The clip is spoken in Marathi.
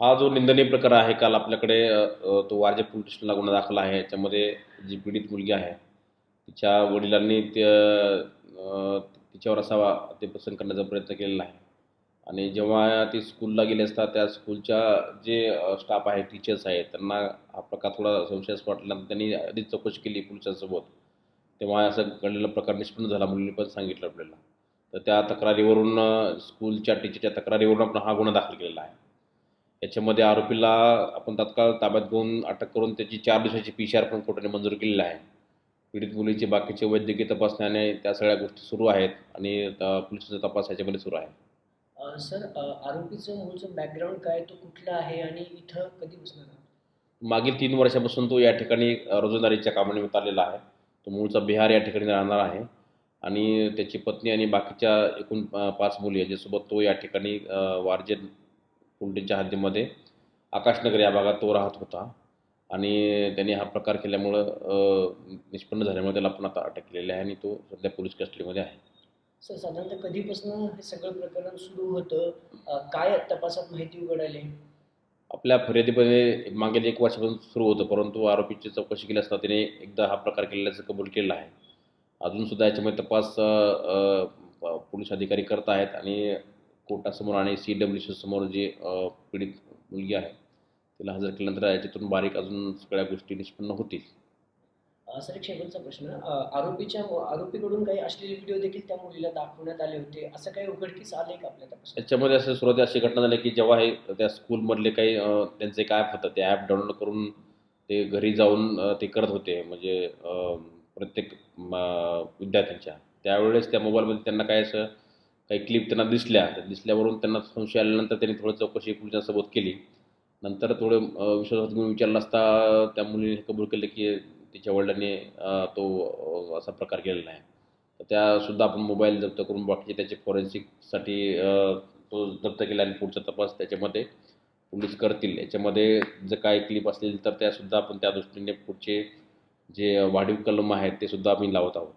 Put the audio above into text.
हा जो निंदनीय प्रकार आहे काल आपल्याकडे तो वारजे पोलीस स्टेशनला गुन्हा दाखल आहे. याच्यामध्ये जी पीडित मुलगी आहे तिच्या वडिलांनी त्या तिच्यावर असावा ते अतिप्रसंग करण्याचा प्रयत्न केलेला आहे. आणि जेव्हा ती स्कूलला गेली असता त्या स्कूलच्या जे स्टाफ आहे टीचर्स आहेत त्यांना हा प्रकार थोडा संशयास्पद वाटल्यानंतर त्यांनी आधीच चौकशी केली पोलिसांसोबत. तेव्हा असं घडलेला प्रकार निष्पन्न झाला मुलीने पण सांगितलं आपल्याला. तर त्या तक्रारीवरून स्कूलच्या टीचरच्या तक्रारीवरून आपण हा गुन्हा दाखल केलेला आहे. याच्यामध्ये आरोपीला आपण तात्काळ ताब्यात घेऊन अटक करून त्याची चार दिवसाची पी सी आर पण कोर्टाने मंजूर केलेली आहे. पीडित मुलीचे बाकीचे वैद्यकीय तपासण्याने त्या सगळ्या गोष्टी सुरू आहेत आणि पोलिसांचा तपास याच्यामध्ये सुरू आहे. सर आरोपीचं मूळचं बॅकग्राऊंड काय? तो कुठला आहे आणि इथं कधी बसणार मागील तीन वर्षापासून तो या ठिकाणी रोजंदारीच्या कामानिमित्त आलेला आहे. तो मूळचा बिहार या ठिकाणी राहणार आहे. आणि त्याची पत्नी आणि बाकीच्या एकूण पाच मुली याच्यासोबत तो या ठिकाणी वारजे पोल्ट्रीच्या हद्दीमध्ये आकाशनगर या भागात तो राहत होता. आणि त्यांनी हा प्रकार केल्यामुळं निष्पन्न झाल्यामुळे त्याला आपण आता अटक केलेली आहे आणि तो सध्या पोलीस कस्टडीमध्ये आहे. सर साधारणतः कधीपासून हे सगळं प्रकरण सुरू होतं? काय तपासात माहिती उघड आली आपल्या फर्यादीमध्ये मागील एक वर्षापासून सुरू होतं परंतु आरोपीची चौकशी केली असता त्याने एकदा हा प्रकार केलेल्याचं कबूल केलेला आहे. अजूनसुद्धा याच्यामध्ये तपास पोलीस अधिकारी करत आहेत आणि कोर्टासमोर आणि सी डब्ल्यू सी समोर जी पीडित मुलगी आहे तिला हजर केल्यानंतर याच्यातून बारीक अजून सगळ्या गोष्टी निष्पन्न होतील. सर एक शेवटचा प्रश्न. आरोपीच्या आरोपीकडून काही अश्लील व्हिडिओ देखील त्या मुलीला दाखवण्यात आले होते. असं काही उघडकीस आले का आपल्या तपासात? याच्यामध्ये असं सुरुवाती अशी घटना झाली की जेव्हा हे त्या स्कूलमधले काही त्यांचे एक ॲप होतं. ते ॲप डाउनलोड करून ते घरी जाऊन ते करत होते. म्हणजे प्रत्येक विद्यार्थ्यांच्या. त्यावेळेस त्या मोबाईलमध्ये त्यांना काय असं काही क्लिप त्यांना दिसल्या. तर दिसल्यावरून त्यांना संशय आल्यानंतर त्यांनी थोडं चौकशी पोलिसांसोबत केली. नंतर थोडं अ, विश्वासात घेऊन विचारलं असता त्या मुलीने कबूल केलं की तिच्या वडिलांनी तो असा प्रकार केलेला आहे. तर त्यासुद्धा आपण मोबाईल जप्त करून बाकीचे त्याचे फॉरेन्सिकसाठी तो जप्त केला आणि पुढचा तपास त्याच्यामध्ये पोलीस करतील. याच्यामध्ये जर काय क्लिप असतील तर त्यासुद्धा आपण त्या दृष्टीने पुढचे जे वाढीव कलम आहेत ते सुद्धा आम्ही लावत आहोत.